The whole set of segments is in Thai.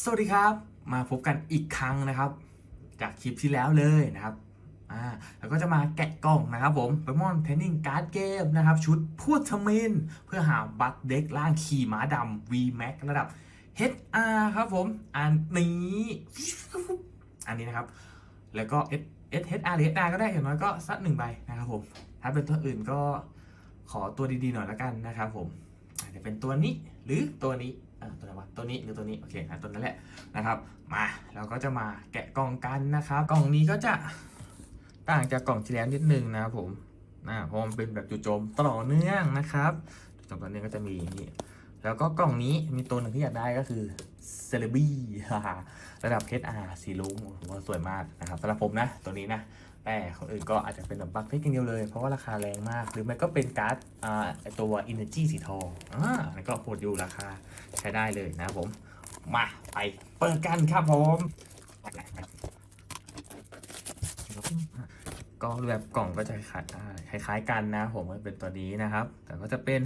สวัสดีครับ มาพบกันอีกครั้งนะครับ จากคลิปที่แล้วเลยนะครับอ่าแล้วก็จะมาแกะกล่องนะครับผมไปมอนเทนนิงการ์ดเกมนะครับ ชุดพูดทมิน เพื่อหาบัตรเด็กล่างขี่ม้าดำ V Max ระดับ HR ครับผม อันนี้ อันนี้นะครับ แล้วก็ S S H R หรือ HR ก็ได้อย่างน้อยก็สักหนึ่งใบนะครับผม ถ้าเป็นตัวอื่นก็ขอตัวดีๆหน่อยละกันนะครับผมอาจจะเป็นตัวนี้หรือตัวนี้ ตัวไหนวะตัวนี้หรือตัวนี้โอเคอะตัวนั้นแหละนะครับ มาเราก็จะมาแกะกล่องกันนะครับ กล่องนี้ก็จะต่างจากกล่องที่แล้วนิดนึงนะครับผมนะเพราะมันเป็นแบบจุโจมต่อเนื่องนะครับจุโจมต่อเนื่องก็จะมีนี่แล้วก็กล่องนี้มีตัวหนึ่งที่อยากได้ก็คือเซเลบีระดับ HR สีลุงผมว่าสวยมากนะครับสำหรับผมนะตัวนี้นะ แต่คนอื่นก็อาจจะเป็นแบบบัคเล็กอย่างเดียวเลย เพราะว่าราคาแรงมาก หรือไม่ก็เป็นการ์ดอ่าไอ้ตัว Energy สีทองอ่านั่นก็โหดอยู่ราคาใช้ได้เลยนะผม มาไปเปิดกันครับผมก็แบบกล่องก็จะคล้ายๆกันนะผมก็เป็นตัวนี้นะครับ แต่ก็จะเป็น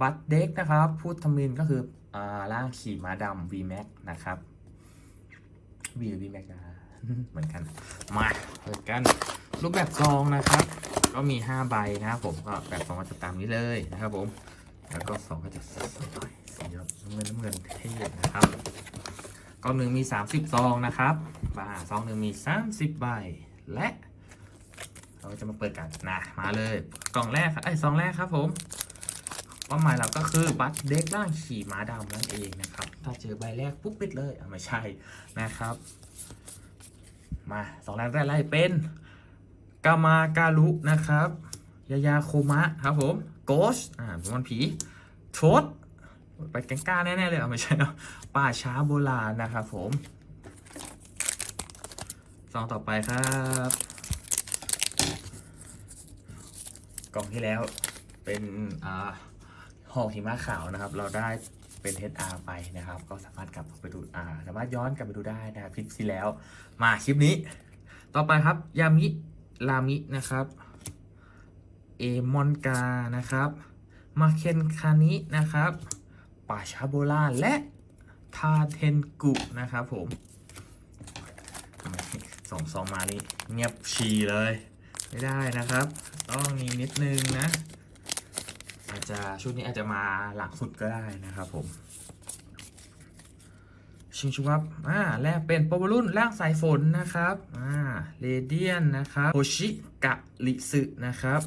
บัตเด็กนะครับ พูดทมินก็คืออ่าร่างขี่ม้าดำ VMAX นะครับ V หรือ VMAX นะ เหมือนกัน มาเปิดกัน รูปแบบซองนะครับ ก็มี 5 ใบนะครับผมก็แบบซองก็จะตามนี้เลยนะครับผม แล้วก็ซองก็จะสวยหน่อยสีน้ำเงินน้ำเงินเท่นะครับกล่องหนึ่งมี 30 ซองนะครับบาซองหนึ่งมี 30 ใบ และ เราจะมาเปิดกันนะมาเลย กล่องแรกครับไอ้ซองแรกครับผมเป้าหมายเราก็คือบัตรเด็กร่างขี่ม้าดำนั่นเองนะครับ ถ้าเจอใบแรกปุ๊บปิดเลยอะไม่ใช่นะครับ มาสองแรกแรกไล่เป็นกามาการุนะครับ ยายาโคมะครับผมโกสอ่าเป็นวันผีโทษไปแกงก้าแน่ๆเลยอะไม่ใช่เนาะป่าช้าโบราณนะครับผมซองต่อไปครับ กล่องที่แล้วเป็นอ่าห่อหิมะขาวนะครับ เราได้ เป็น HR ไปนะครับ ก็สามารถกลับไปดูอ่าสามารถย้อนกลับไปดูได้นะคลิปที่แล้ว มาคลิปนี้ ต่อไปครับ ยามิลามินะครับเอมอนกานะครับมาเคนคานินะครับป่าชาโบราณและทาเทนกุนะครับผมสองซองมานี่เงียบชีเลย ไม่ได้นะครับ ต้องมีนิดนึงนะ จะชุดนี้อาจจะมาหลังสุดก็ได้นะครับผม ชิงชุครับอ่าแรกเป็นโปรบรุ่นร่างสายฝนนะครับอ่าเรเดียนนะครับโอชิกะลิสึนะครับ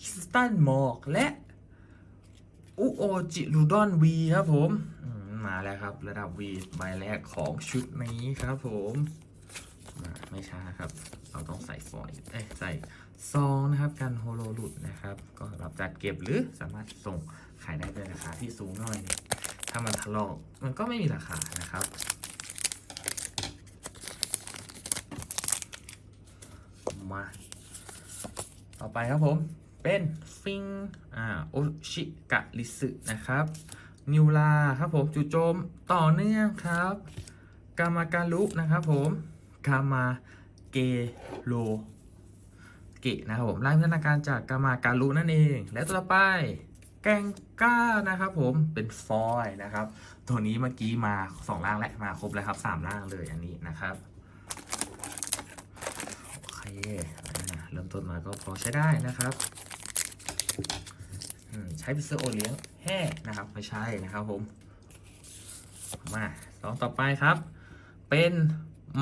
คิสตันหมอกและอุโอจิรูดอนวีครับผมมาแล้วครับระดับวีใบแรกของชุดนี้ครับผม ไม่ช้าครับ เราต้องใส่ฟอยล์เอ้ใส่ ซองนะครับกันโฮโลหลุดนะครับ ก็หรับจัดเก็บหรือสามารถส่งขายได้ด้วยราคาที่สูงหน่อย ถ้ามันทะลอกมันก็ไม่มีราคานะครับ มาต่อไปครับผมเป็นฟิงอ่าโอชิกะริสึนะครับ นิวลาครับผมจู่โจมต่อเนื่องครับกามาการุนะครับผมกามาเกโล เกะนะครับผมร่างพัฒนาการจากกามาการุนั่นเอง และต่อไปแกงก้านะครับผมเป็นฟอยล์นะครับ ตัวนี้เมื่อกี้มาสองร่างและมาครบแล้วครับสามร่างเลยอันนี้นะครับโอเคเริ่มต้นมาก็พอใช้ได้นะครับใช้พิเศษโอเลี้ยงแห่นะครับไม่ใช่นะครับผมมาสองต่อไปครับ เป็น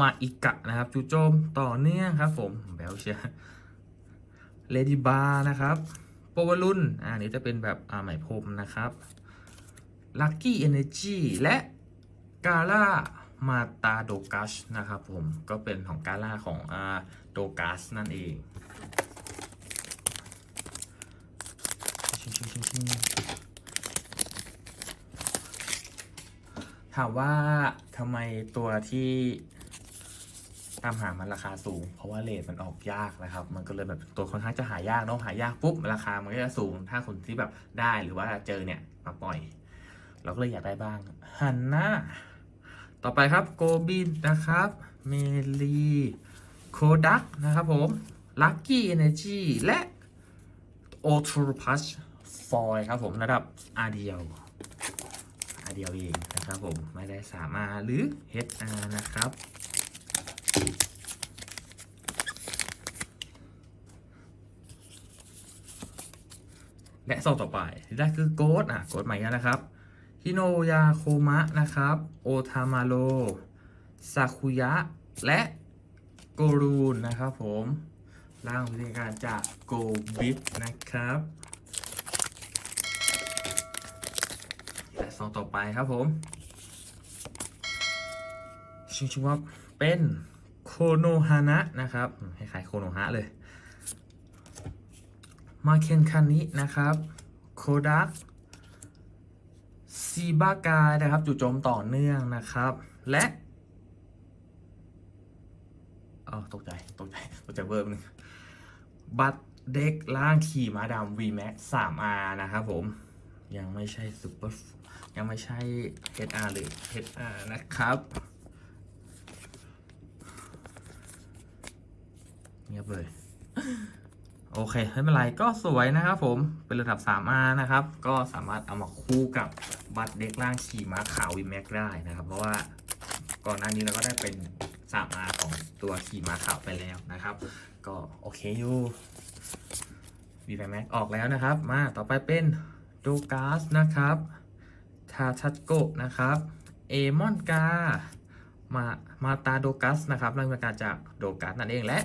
มาอิกะนะครับจูโจมต่อเนื่องครับผมแบลเชีย เลดี้บาร์นะครับโปรวลุนอ่านี้จะเป็นแบบอ่าไหมพรมนะครับลัคกี้เอเนจีและกาล่ามาตาโดกัสนะครับผมก็เป็นของกาล่าของอาโดกัสนั่นเองถามว่าทำไมตัวที่ามหามันราคาสูง เพราะว่าเลทมันออกยากนะครับ มันก็เลยแบบตัวค่อนข้างจะหายากเนาะหายากปุ๊บราคามันก็จะสูง ถ้าคนที่แบบได้หรือว่าเจอเนี่ยมาปล่อย เราก็เลยอยากได้บ้างฮันน่าต่อไปครับโกบินนะครับเมลีโคดักนะครับผมลัคกี้เอเนจีและโอทูพัชฟอยครับผมระดับอาเดียวอาเดียวเองนะครับผมไม่ได้สามารถหรือ HR นะครับ และซองต่อไปได้คือโกดอะโกดใหม่แล้วนะครับฮิโนยาโคมะนะครับ โอทามาโรซาคุยะ และโกรูนนะครับผมร่างวิธีการจากโกบิฟนะครับและซองต่อไปครับผมชื่อชื่อว่าเป็นโคโนฮานะนะครับคล้ายๆโคโนฮะเลย มาเคนคันนี้นะครับโคดักซีบากายนะครับจู่โจมต่อเนื่องนะครับ และอ๋อตกใจ ตกใจ ตกใจเวิร์บนึงบัตเด็กล่างขี่ม้าดำ VMAX 3R นะครับผม ยังไม่ใช่ซูเปอร์ยังไม่ใช่ HR หรือ HR นะครับเงียบเลย โอเคไม่เป็นไรก็สวยนะครับผมเป็นระดับ 3R นะครับ ก็สามารถเอามาคู่กับบัตรเด็กล่างขี่ม้าขาววีแม็กได้นะครับ เพราะว่าก่อนหน้านี้เราก็ได้เป็น 3R ของตัวขี่ม้าขาวไปแล้วนะครับ ก็โอเคอยู่วีแม็กออกแล้วนะครับ มาต่อไปเป็นโดกาสนะครับทาชัดโกะนะครับเอมอนกามามาตาโดกัสนะครับนั่นเป็นการจากโดกัสนั่นเองและ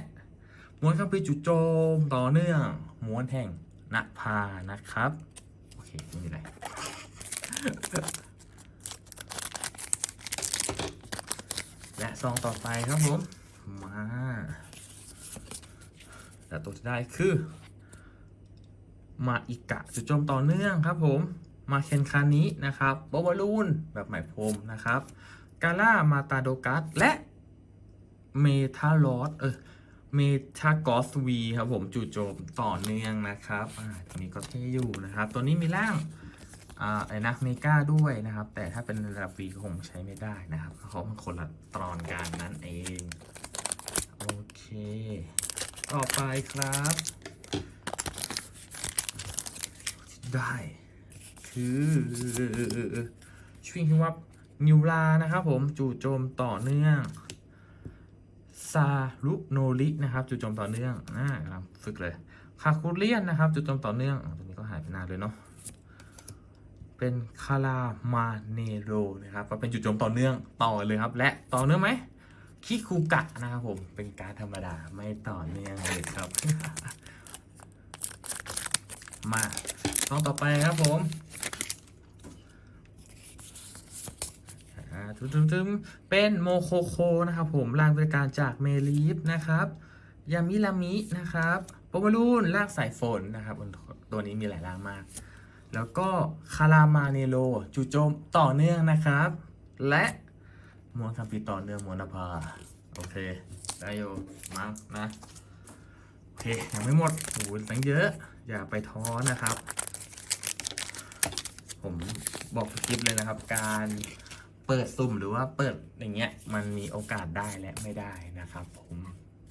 ม้วนคัมภีจุดโจมต่อเนื่อง ม้วนแห่งนภานะครับ โอเค ไม่มีอะไรและซองต่อไปครับผม มาแต่ตัวที่ได้คือ มาอิกะจุดโจมต่อเนื่องครับผม มาเคนคานินะครับบอบอลูนแบบไหม่พรมนะครับ กาล่ามาตาโดกัสและเมทาลอสเออ เมทากอสวีครับผมจู่โจมต่อเนื่องนะครับอ่าตัวนี้ก็เท่อยู่นะครับ ตัวนี้มีร่างอ่าไอะไรนะเมกาด้วยนะครับ แต่ถ้าเป็นระดับวีก็คงใช้ไม่ได้นะครับเพราะมันคนละตรอนกันนั่นเอง โอเค ต่อไปครับ ได้คือชื่อว่านิวลานะครับผมจู่โจมต่อเนื่อง ซารุโนรินะครับ จุดจมต่อเนื่องอ่ากำลังฝึกเลยคาคูเลียนนะครับ จุดจมต่อเนื่องตรงนี้ก็หายไปนานเลยเนาะเป็นคารามาเนโรนะครับก็เป็นจุดจมต่อเนื่องต่อเลยครับ และต่อเนื่องไหมคิคูกะนะครับผมเป็นการธรรมดาไม่ต่อเนื่องเลยครับ มาต้องต่อไปครับผม อ่าทึมๆเป็นโมโคโคนะครับผมรางบริการจากเมลีฟนะครับยามิลามินะครับโปมารูนรางสายฝนนะครับตัวนี้มีหลายรางมาก แล้วก็คารามาเนโลจูโจมต่อเนื่องนะครับ และมวนคัมปีต่อเนื่องมวนนภาโอเคได้อยู่มั้งนะโอเคยังไม่หมดโอ้โหตั้งเยอะ อย่าไปท้อนะครับ ผมบอกทุกคลิปเลยนะครับ การ เปิดซุ่มหรือว่าเปิดอย่างเงี้ยมันมีโอกาสได้และไม่ได้นะครับ ผม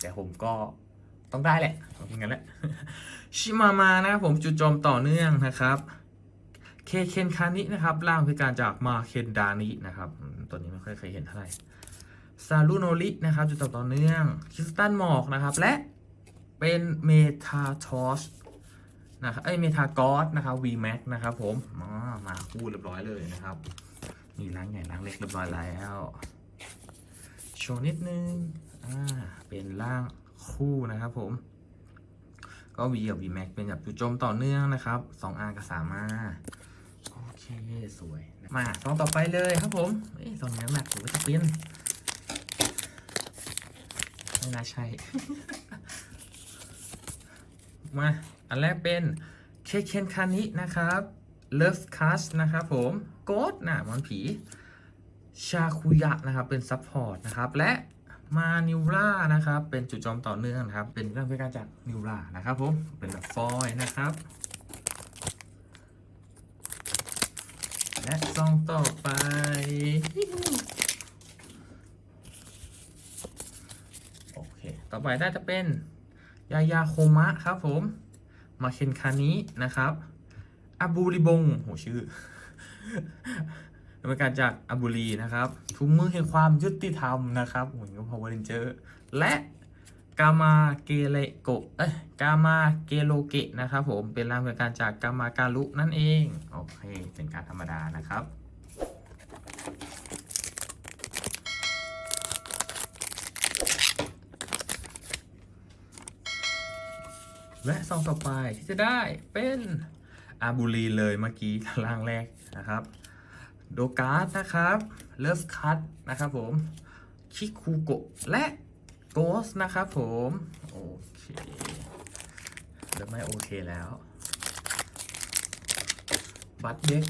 แต่ผมก็ต้องได้แหละอย่างนั้นแหละชิมามานะครับผมจุดโจมต่อเนื่องนะครับเคเคนคานินะครับร่างคือการจากมาเคนดานินะครับตัวนี้ไม่ค่อยเคยเห็นเท่าไหร่ซาลูโนรินะครับจุดจมต่อเนื่องคริสตันหมอกนะครับ และเป็นเมทาทอสนะครับไอเมทากอสนะครับ VMAX นะครับผมอ๋อมาคู่เรียบร้อยเลยนะครับ มีล้างใหญ่ล้างเล็กเรียบร้อยแล้วโชว์นิดนึงอ่าเป็นร่างคู่นะครับผม ก็ V กับ V Max เป็นแบบจุดจมต่อเนื่องนะครับ 2R กับ 3R โอเค สวย มาซองต่อไปเลยครับผมเอ้ยซองนี้หนักหรือว่าจะเป็นไม่น่าใช่ มา อันแรกเป็นเคเคนคานินะครับ Love Cast นะครับผม กดนะมอนผีชาคุยะนะครับเป็นซัพพอร์ตนะครับและมานิวรานะครับเป็นจุดโจมต่อเนื่องนะครับ เป็นเรื่องพิการจากนิวรานะครับผมเป็นแบบฟอยล์นะครับและซองต่อไป โอเค ต่อไปน่าจะเป็น ยายาโคมะครับผม มาเคนคานินะครับอาบูริบงโหชื่อ เป็นการจากอาบูรีนะครับถุงมือแห่งความยุติธรรมนะครับเหมือนกับพาวเวอร์เรนเจอร์และกามาเกเลโกเอ้ยกามาเกโลเกะนะครับผมเป็นรางเป็นการจากกามาการุนั่นเอง โอเคเป็นการธรรมดานะครับและซองต่อไปที่จะได้เป็นอาบูรีเลยเมื่อกี้ล่างแรก นะครับโดการ์ดนะครับเลิฟคัตนะครับผมคิคูโกะและโกสนะครับผมโอเคเริ่มไม่โอเคแล้วบัตเด็ก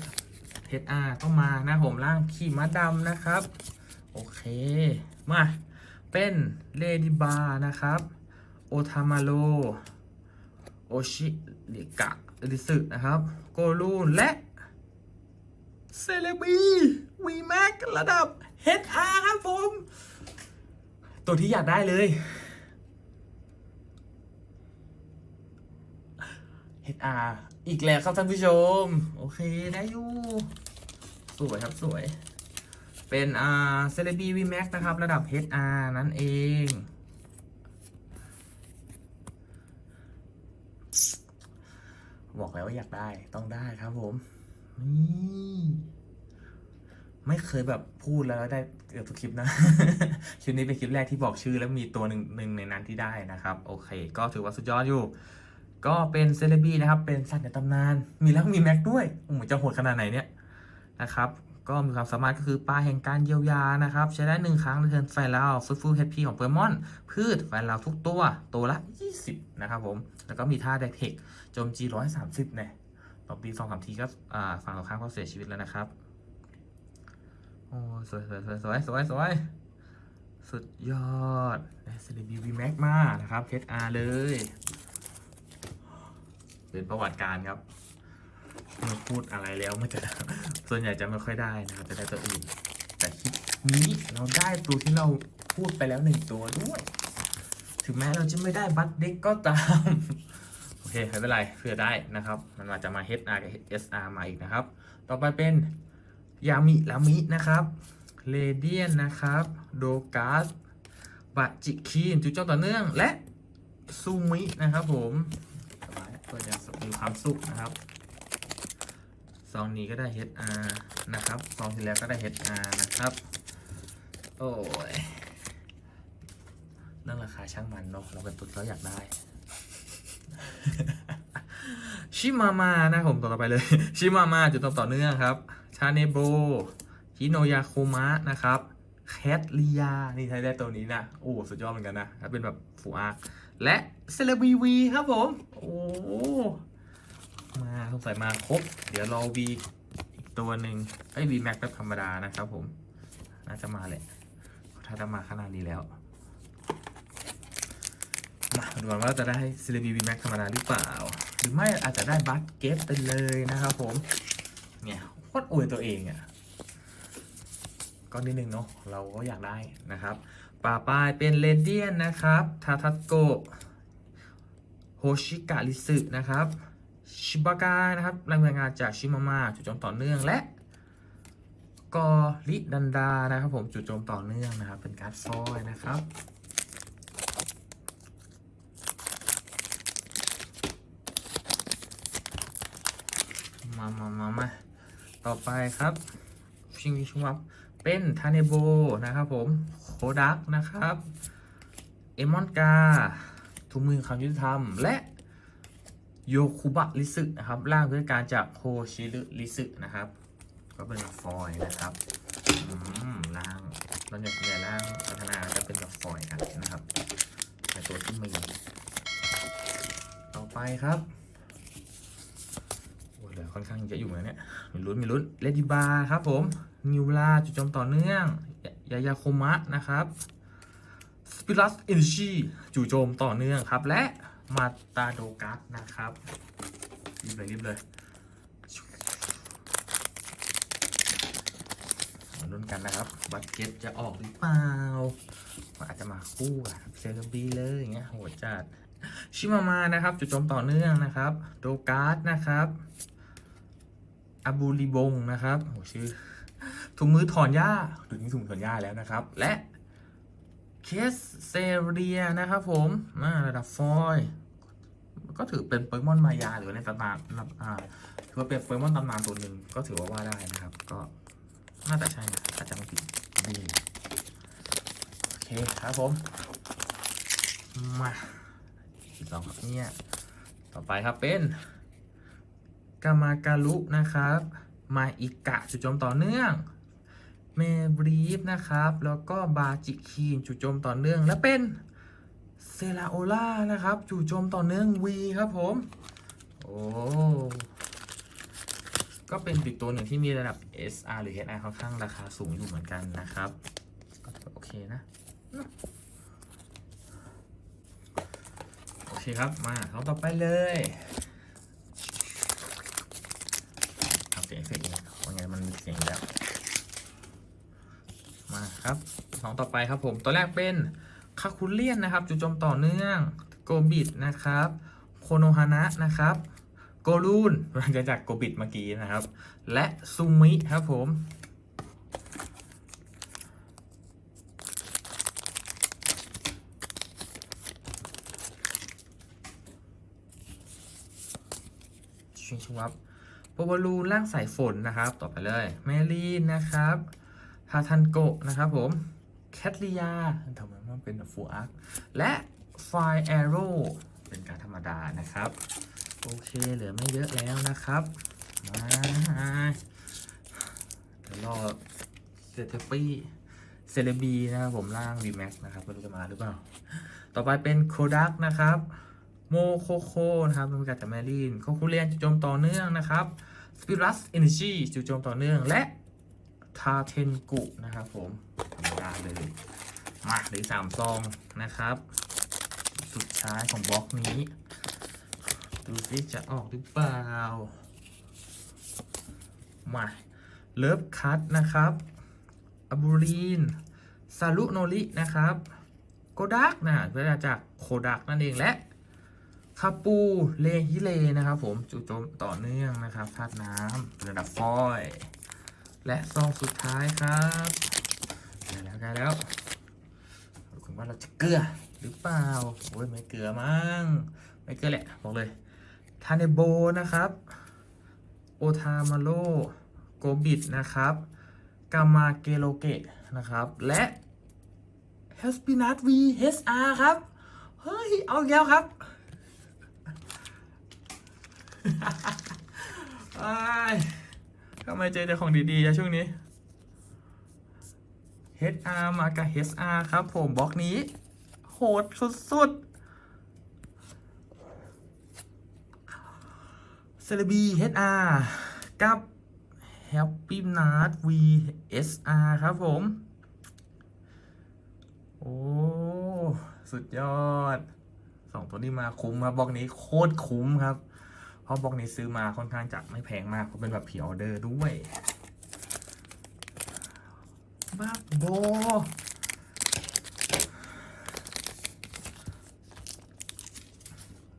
เฮดอาต้องมานะผมล่างขี่ม้าดำนะครับ โอเค มา เป็นเลดี้บาร์นะครับ โอทามาโรโอชิริกะริสึนะครับ โกลูนและ เซเลบีวีแม็กระดับ HR ครับผม ตัวที่อยากได้เลย HR อีกแล้วครับท่านผู้ชม โอเคได้อยู่ สวยครับสวย เป็นอ่าเซเลบีวีแม็กนะครับ ระดับ HR นั่นเองบอกแล้วว่าอยากได้ต้องได้ครับผม นี่ไม่เคยแบบพูดแล้วได้เกือบทุกคลิปนะ คลิปนี้เป็นคลิปแรกที่บอกชื่อแล้วมีตัวหนึ่งหนึ่งในนั้นที่ได้นะครับ โอเค ก็ถือว่าสุดยอดอยู่ ก็เป็นเซเลบีนะครับ เป็นสัตว์ในตำนาน มีแล้วมีแม็กด้วยโอ้โหจะโหดขนาดไหนเนี่ยนะครับก็มีความสามารถก็คือปลาแห่งการเยียวยานะครับ ใช้ได้หนึ่งครั้งในเทิร์นไฟลาวฟื้นฟูเฮดพีของโปเกมอน พืชไฟลาวทุกตัว ตัวละ 20 นะครับผม แล้วก็มีท่าไดเทคโจมจีร้อยสามสิบเนี่ย ตบตีสองสามทีก็ฝั่งตรงข้ามก็เสียชีวิตแล้วนะครับ โอ้สวยสวยสวยสวยสวยสวยสุดยอดเซเลบีวีแม็กมานะครับเทสอาเลย เป็นประวัติการครับมื่พูดอะไรแล้วมันจะส่วนใหญ่จะไม่ค่อยได้นะครับ จะได้ตัวอื่น แต่คลิปนี้เราได้ตัวที่เราพูดไปแล้วหนึ่งตัวด้วย ถึงแม้เราจะไม่ได้บัตเด็กก็ตาม เคไม่เป็นไรเพื่อได้นะครับ มันมาจจะมา HR กับ SR มาอีกนะครับ ต่อไปเป็นยามิลามินะครับเลเดียนนะครับโดกาสบัจิคีนจุดจ้อต่อเนื่องและซูมินะครับผมสบายก็จะมีความสุขนะครับซองนี้ก็ได้ HR นะครับซองที่แล้วก็ได้ HR นะครับโอ้ยเรื่องราคาช่างมันเนาะเราเป็นตุ๊ดเราอยากได้ ชิมามานะผมต่อไปเลย ชิมามาจุดต่อต่อเนื่องครับ ชาเนโบฮิโนยาโคมะนะครับแคทลียา นี่ใช้ได้ตัวนี้นะ โอ้ สุดยอดเหมือนกันนะ เป็นแบบฟูอาร์และเซเลบีวีครับผม โอ้ มาสงสัยมาครบ เดี๋ยวรอวีอีกตัวหนึ่งไอ้วีแม็กแบบธรรมดานะครับผม น่าจะมาแหละถ้าจะมาขนาดนี้แล้ว มาดูกันว่าจะได้ซ c เลบีวีแม็กธรรมดาหรือเปล่า หรือไม่อาจจะได้บัคเก็ตไปเลยนะครับผม เนี่ยโคตรอวยตัวเองอะ่ะ ก็นิดนึงเนาะเราก็อยากได้นะครับป่าปลายเป็นเลเดียนนะครับ ทาทัตโกโฮชิกะริสึนะครับ ชิบากานะครับรายงานจากชิมาม่าจุดโจมต่อเนื่องและกอริดันดานะครับผมจุดโจมต่อเนื่องนะครับ เป็นการ์ดฟอยนะครับ มามามามาต่อไปครับชิงชิงวับเป็นทาเนโบนะครับผมโคดักนะครับ เอมอนกาทุกมือคำยุติธรรม และโยคุบะลิสึนะครับร่างด้วยการจากโฮชิรุลิสึนะครับ ก็เป็นฟอยนะครับอืมร่างตอนใหญ่ส่วนใหญ่ร่างพัฒนาจะเป็นแบบฟอยกันนะครับในตัวที่มีต่อไปครับ ลือค่อนข้างเยอะอยู่นะเนี่ย มีลุ้น มีลุ้น เลดี้บาร์ครับผม นิวลาจุดโจมต่อเนื่อง ยายาโคมะนะครับ สปิรัสเอเนจีจู่โจมต่อเนื่องครับ และมาตาโดกัสนะครับ รีบเลยรีบเลยมาลุ้นกันนะครับ บัตเก็ตจะออกหรือเปล่า อาจจะมาคู่กับเซเลบีเลยอย่างเงี้ยโหดจัดชิมามานะครับ จุดโจมต่อเนื่องนะครับ โดการ์ดนะครับ อาบูริบงนะครับโหชื่อถุงมือถอนหญ้าถุงนี้ถุงถอนหญ้าแล้วนะครับ และเคสเซเรียนะครับผมมาระดับฟอยก็ถือเป็นโปเกมอนมายาหรือในตำนานอ่าถือว่าเป็นโปเกมอนตำนานตัวหนึ่งก็ถือว่าว่าได้นะครับ ก็น่าจะใช่นะถ้าจำไม่ผิดนี่โอเคครับผม มาอีกสองครับเนี่ย ต่อไปครับเป็น กามาการุนะครับ มาอิกะจุดจมต่อเนื่องเมบรีฟนะครับ แล้วก็บาจิคีนจุดจมต่อเนื่อง และเป็นเซราโอล่านะครับจุดจมต่อเนื่อง V ครับผม โอ้ก็เป็นติดตัวหนึ่งที่มีระดับ SR หรือ HR ค่อนข้างราคาสูงอยู่เหมือนกันนะครับ โอเคนะ โอเคครับ มาเขาต่อไปเลยทำเสียงเสร็จแล้วว่าไงมันมีเสียงแล้ว มาครับสองต่อไปครับผมตัวแรกเป็นคาคุเลียนนะครับจุดโจมต่อเนื่องโกบิดนะครับโคโนฮานะนะครับโกลูนหลังจากโกบิดเมื่อกี้นะครับ และซูมิครับผมชิงชวับ โปวารูร่างสายฝนนะครับ ต่อไปเลยเมลีนนะครับทาทันโกะนะครับผมแคทริยาทำไมมันเป็นฟูอาร์คและไฟแอโร่เป็นการธรรมดานะครับ โอเคเหลือไม่เยอะแล้วนะครับ มาเดี๋ยวรอเซเทปี้เซเลบีนะครับผมร่าง VMAX นะครับไม่รู้จะมาหรือเปล่า ต่อไปเป็นโคดักนะครับ โมโคโคนะครับเป็นการจากแมรีนโคคูเรียนจุดโจมต่อเนื่องนะครับ สปิรัสเอเนจีจุดโจมต่อเนื่อง และทาเทนกุนะครับผมธรรมดาเลย มาหลือสามซองนะครับ สุดท้ายของบล็อกนี้ ดูสิจะออกหรือเปล่า มาเลิฟคัตนะครับอบูรีนซารุโนรินะครับ โกดักนะเพื่อจากโคดักนั่นเองและ คาปูเลฮิเลนะครับผมจุดโจมต่อเนื่องนะครับธาตุน้ำระดับฟอย และซองสุดท้ายครับใกล้แล้วใกล้แล้วคุณว่าเราจะเกลือหรือเปล่าโอ้ยไม่เกลือมั้งไม่เกลือแหละบอกเลยทาเนโบนะครับโอทามาโลโกบิดนะครับกามาเกโลเกะนะครับ และเฮสปินัทวีเฮสอาร์ครับ เฮ้ย เอาแล้วครับ ทำไมเจอแต่ของดีๆอะช่วงนี้ HR มากับ HR ครับผมบล็อกนี้ โหดสุดๆเซเลบี HR กับ Happy n a t VSR ครับผม โอ้ สุดยอดสองตัวนี้มาคุ้มครับบล็อกนี้โคตรคุ้มครับ ราะบล็อกนี้ซื้อมาค่อนข้างจะไม่แพงมากเพราะเป็นแบบพรีออเดอร์ด้วยบ้าโบ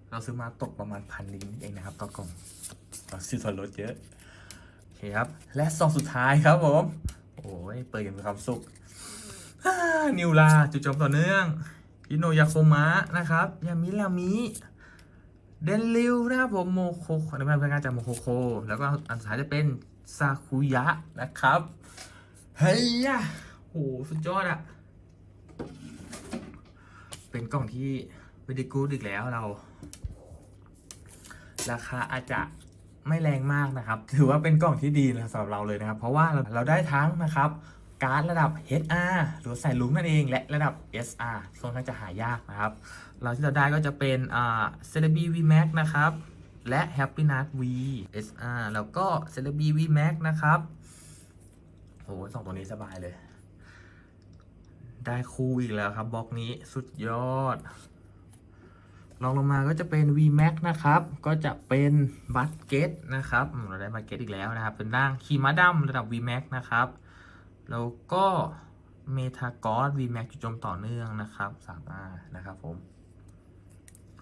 เราซื้อมาตกประมาณพันลิงเองนะครับต่อกล่องเราซื้อส่วนลดเยอะโอเคครับ และซองสุดท้ายครับผม โอ้ยเปิดกันมีความสุขอ่านิวลาจุดจบต่อเนื่อง อิโนยาโคมะนะครับ ยามิลามิ เดนริวนะครับผมโมโคอันนี้เป็นการจากโมโคโค แล้วก็อันสุดท้ายจะเป็นซาคุยะนะครับ เฮ้ยอะโหสุดยอดอะเป็นกล่องที่ไม่ได้กูดอีกแล้วเรา ราคาอาจจะไม่แรงมากนะครับ ถือว่าเป็นกล่องที่ดีสำหรับเราเลยนะครับ เพราะว่าเราได้ทั้งนะครับ การ์ดระดับ HR หรือใส่ลุงนั่นเอง และระดับ SR ค่อนข้างจะหายากนะครับ เราที่เราได้ก็จะเป็นอ่า c e l e b v Max นะครับ และ Happy Nut V SR แล้วก็ c e l e b v Max นะครับโอ้โหสองตัวนี้สบายเลย ได้คู่อีกแล้วครับบล็อกนี้สุดยอดลองลงมาก็จะเป็น VMAX นะครับ ก็จะเป็นบัตเก็ตนะครับ เราได้บัตเก็ตอีกแล้วนะครับ เป็นร่างคีมาดัมระดับ VMAX นะครับ แล้วก็เมทากอส VMAX จุดจมต่อเนื่องนะครับ 3R นะครับผม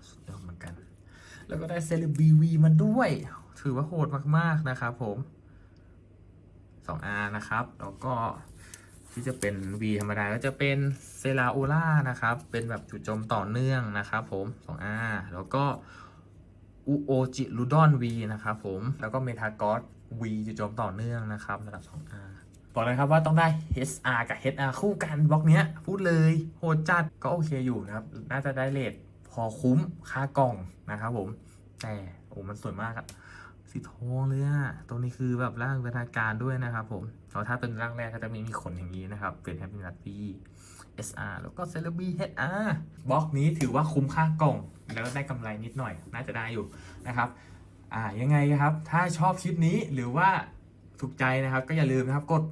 สุดยอดเหมือนกัน แล้วก็ได้เซเลบีวีมาด้วย ถือว่าโหดมากๆนะครับผม 2R นะครับ แล้วก็ที่จะเป็น V ธรรมดาก็จะเป็นเซราโอล่านะครับ เป็นแบบจุดจมต่อเนื่องนะครับผม 2R แล้วก็อุโอจิลูดอน V นะครับผม แล้วก็เมทากอส V จุดจมต่อเนื่องนะครับระดับ 2R บอกเลยครับว่าต้องได้ HR กับ HR คู่กันบล็อกเนี้ย พูดเลยโหดจัดก็โอเคอยู่นะครับ น่าจะได้เลทพอคุ้มค่ากล่องนะครับผม แต่โอ้มันสวยมากอะสีทองเลยอะตัวนี้คือแบบร่างเป็นทางการด้วยนะครับผมแล้วถ้าเป็นร่างแรกก็จะมีมีขนอย่างนี้นะครับ เป็นแฮปปี้นัตตี้ SR แล้วก็เซเลบี HR บล็อกนี้ถือว่าคุ้มค่ากล่อง แล้วก็ได้กำไรนิดหน่อย น่าจะได้อยู่นะครับ อ่ายังไงครับ ถ้าชอบคลิปนี้หรือว่าถูกใจนะครับ ก็อย่าลืมนะครับกด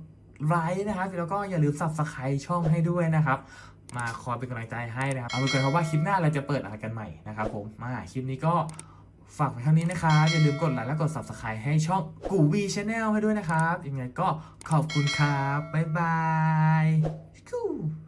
ไลค์นะครับแล้วก็อย่าลืม subscribe ช่องให้ด้วยนะครับ มาคอยเป็นกำลังใจให้นะครับ เอาไปก่อนครับว่าคลิปหน้าเราจะเปิดอะไรกันใหม่นะครับผมมาคลิปนี้ก็ฝากไว้เท่านี้นะครับอย่าลืมกดไลค์และกด subscribe ให้ช่องกูวีชาแนลให้ด้วยนะครับยังไงก็ขอบคุณครับ บ๊ายบาย